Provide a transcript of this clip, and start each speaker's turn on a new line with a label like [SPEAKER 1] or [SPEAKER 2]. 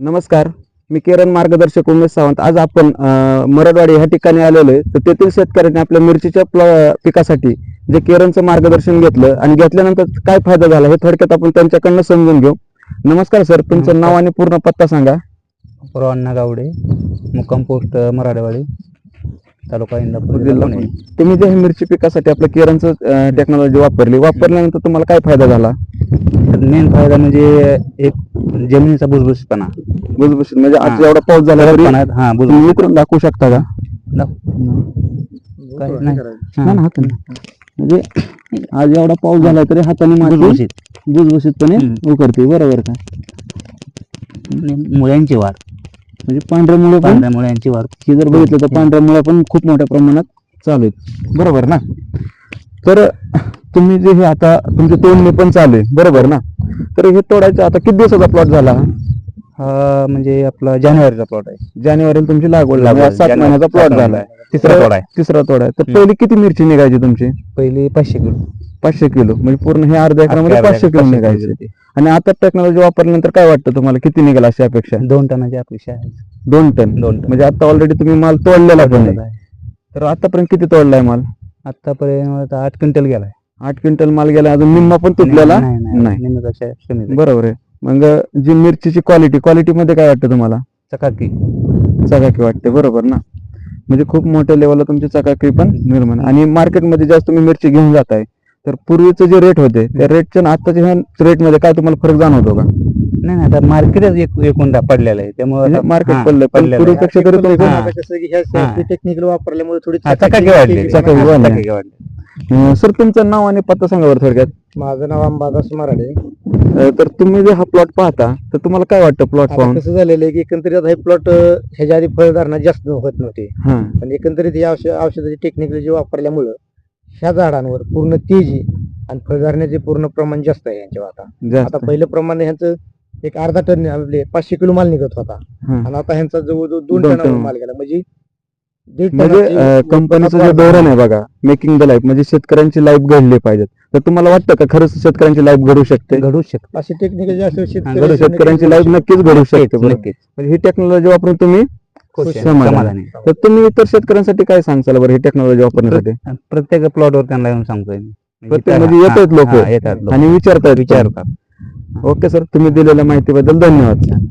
[SPEAKER 1] नमस्कार. मी किरण मार्गदर्शक उमेश सावंत. आज आपण अं, मरडवाडी ह्या ठिकाणी आलेलो आहे. तर तेथील शेतकऱ्यांनी आपल्या मिरचीच्या पिकासाठी जे केरनचं मार्गदर्शन घेतलं आणि घेतल्यानंतर काय फायदा झाला हे थोडक्यात आपण त्यांच्याकडनं समजून घेऊ. नमस्कार सर. तुमचं नाव आणि पूर्ण पत्ता सांगा.
[SPEAKER 2] अण्णा गावडे मुक्काम पोस्ट मराठवाडी. तालुका इंदापूर
[SPEAKER 1] जिल्हा
[SPEAKER 2] पुणे.
[SPEAKER 1] तुम्ही जे हे मिरची पिकासाठी आपलं केरनचं टेक्नॉलॉजी वापरली वापरल्यानंतर तुम्हाला काय फायदा झाला?
[SPEAKER 2] तर मेन फायदा म्हणजे एक जमिनीचा भुसभुशीतपणा.
[SPEAKER 1] भुसभुशीत म्हणजे आज. एवढा पाऊस झाला तरी
[SPEAKER 2] हा
[SPEAKER 1] तुम्ही
[SPEAKER 2] भुसभुशीत
[SPEAKER 1] उकरून दाखवू शकता का?
[SPEAKER 2] काय नाही.
[SPEAKER 1] हा. हाताने. म्हणजे आज एवढा पाऊस झाला तरी हाताने माती
[SPEAKER 2] भुसभुशीत.
[SPEAKER 1] भुसभुशीतपणे. उकरते बरोबर का?
[SPEAKER 2] आणि मुळ्यांची वाढ.
[SPEAKER 1] म्हणजे पांढऱ्या मुळे
[SPEAKER 2] पांढऱ्या मुळ्यांची वाढ.
[SPEAKER 1] हे जर बघितलं तर पांढऱ्या मुळे पण खूप मोठ्या प्रमाणात चालू आहेत. बरोबर ना? तर तुम्ही जे हे आता तुमची तोडणी पण चालू आहे. बरोबर ना? तर हे तोडायचं आता किती दिवसाचा प्लॉट झाला हा?
[SPEAKER 2] हा म्हणजे आपला जानेवारीचा प्लॉट आहे.
[SPEAKER 1] जानेवारीला तुमची लागवड
[SPEAKER 2] लागवड,
[SPEAKER 1] सात महिन्याचा प्लॉट झाला
[SPEAKER 2] महिन्याचा. तिसरा तोडा आहे.
[SPEAKER 1] तिसरा तोडा आहे. तर. पहिली किती मिरची निघायची तुमची?
[SPEAKER 2] पहिली पाचशे किलो.
[SPEAKER 1] पाचशे किलो. म्हणजे पूर्ण हे अर्ध्या एकरामध्ये पाचशे किलो निघायचे. आणि आता टेक्नॉलॉजी वापरल्यानंतर काय वाटतं तुम्हाला? किती निघेल अशी अपेक्षा?
[SPEAKER 2] दोन टनाची अपेक्षा आहे.
[SPEAKER 1] दोन टन.
[SPEAKER 2] दोन टन.
[SPEAKER 1] म्हणजे आता ऑलरेडी तुम्ही माल तोडलेला पण आहे. तर आतापर्यंत किती तोडलाय माल?
[SPEAKER 2] आतापर्यंत आठ क्विंटल गेलाय.
[SPEAKER 1] आठ क्विंटल माल गेला अजून निम्मा पण तुटलेला
[SPEAKER 2] नाही.
[SPEAKER 1] बरोबर आहे. मग जी मिरचीची क्वालिटी क्वालिटी मध्ये काय वाटतं तुम्हाला?
[SPEAKER 2] चकाकी.
[SPEAKER 1] चकाकी वाटते. बरोबर ना? म्हणजे खूप मोठ्या लेवलला तुमची चकाकी पण निर्माण. आणि मार्केटमध्ये जास्त तुम्ही मिरची घेऊन जाताय. तर पूर्वीचे जे रेट होते त्या रेटच्या आणि आताच्या रेटमध्ये काय तुम्हाला फरक जाणवतो का?
[SPEAKER 2] नाही नाही आता मार्केटच एक एकूण पडलेलं आहे. त्यामुळे
[SPEAKER 1] मार्केट पडलं
[SPEAKER 2] पडलेलं आहे.
[SPEAKER 1] पूर्वीपेक्षा तरी तुम्ही
[SPEAKER 2] हा.
[SPEAKER 3] ह्या. टेक्निकल वापरल्यामुळे थोडी
[SPEAKER 2] हा, चकाकी वाढली.
[SPEAKER 1] चकाकी वाढली.
[SPEAKER 2] चकाकी वाढली.
[SPEAKER 1] अं, सर तुमचं नाव आणि पत्ता सांगा बरं थोडक्यात.
[SPEAKER 3] माझं नाव अंबादास मराडे.
[SPEAKER 1] अं, तर तुम्ही जे हा प्लॉट पाहता तर तुम्हाला काय वाटतं प्लॉट
[SPEAKER 3] आता
[SPEAKER 1] पाहून?
[SPEAKER 3] कसं झालेलं आहे की एकंदरीत आता हे प्लॉट ह्याच्या आधी फळधारणा जास्त होत नव्हते.
[SPEAKER 1] हा.
[SPEAKER 3] पण एकंदरीत ही औषध औषधाची टेक्निकल वापरल्यामुळं ह्या झाडांवर पूर्ण तेजी आणि फळधारण्याचे पूर्ण प्रमाण जास्त आहे यांच्यावर आता. आता पहिलं प्रमाण ह्यांचं एक अर्धा टन आपले पाचशे किलो माल निघत होता. आणि आता ह्यांचा जवळजवळ दोन टनावर
[SPEAKER 1] टन.
[SPEAKER 3] माल गेला. म्हणजे
[SPEAKER 1] म्हणजे कंपनीचं जे. धोरण आहे बघा मेकिंग द लाईफ म्हणजे शेतकऱ्यांची लाईफ घडली पाहिजे तर तुम्हाला वाटतं का खरंच शेतकऱ्यांची लाईफ घडू शकते?
[SPEAKER 2] घडू शकते.
[SPEAKER 3] अशी टेक्निकल
[SPEAKER 1] शेतकऱ्यांची लाईफ नक्कीच घडू शकते. म्हणजे ही टेक्नॉलॉजी वापरून तुम्ही
[SPEAKER 2] खुश आहे, समाधानी. आहे.
[SPEAKER 1] तर तुम्ही इतर शेतकऱ्यांसाठी काय सांगताल बरं ही टेक्नॉलॉजी वापरण्यासाठी?
[SPEAKER 2] प्रत्येक प्लॉटवर त्यांना येऊन सांगतोय मी.
[SPEAKER 1] प्रत्येक
[SPEAKER 2] इथं-
[SPEAKER 1] म्हणजे
[SPEAKER 2] हा,
[SPEAKER 1] येतात लोकं.
[SPEAKER 2] हा, येतात लोक.
[SPEAKER 1] आणि विचारतायत
[SPEAKER 2] विचारतात.
[SPEAKER 1] ओके सर तुम्ही दिलेल्या माहितीबद्दल धन्यवाद.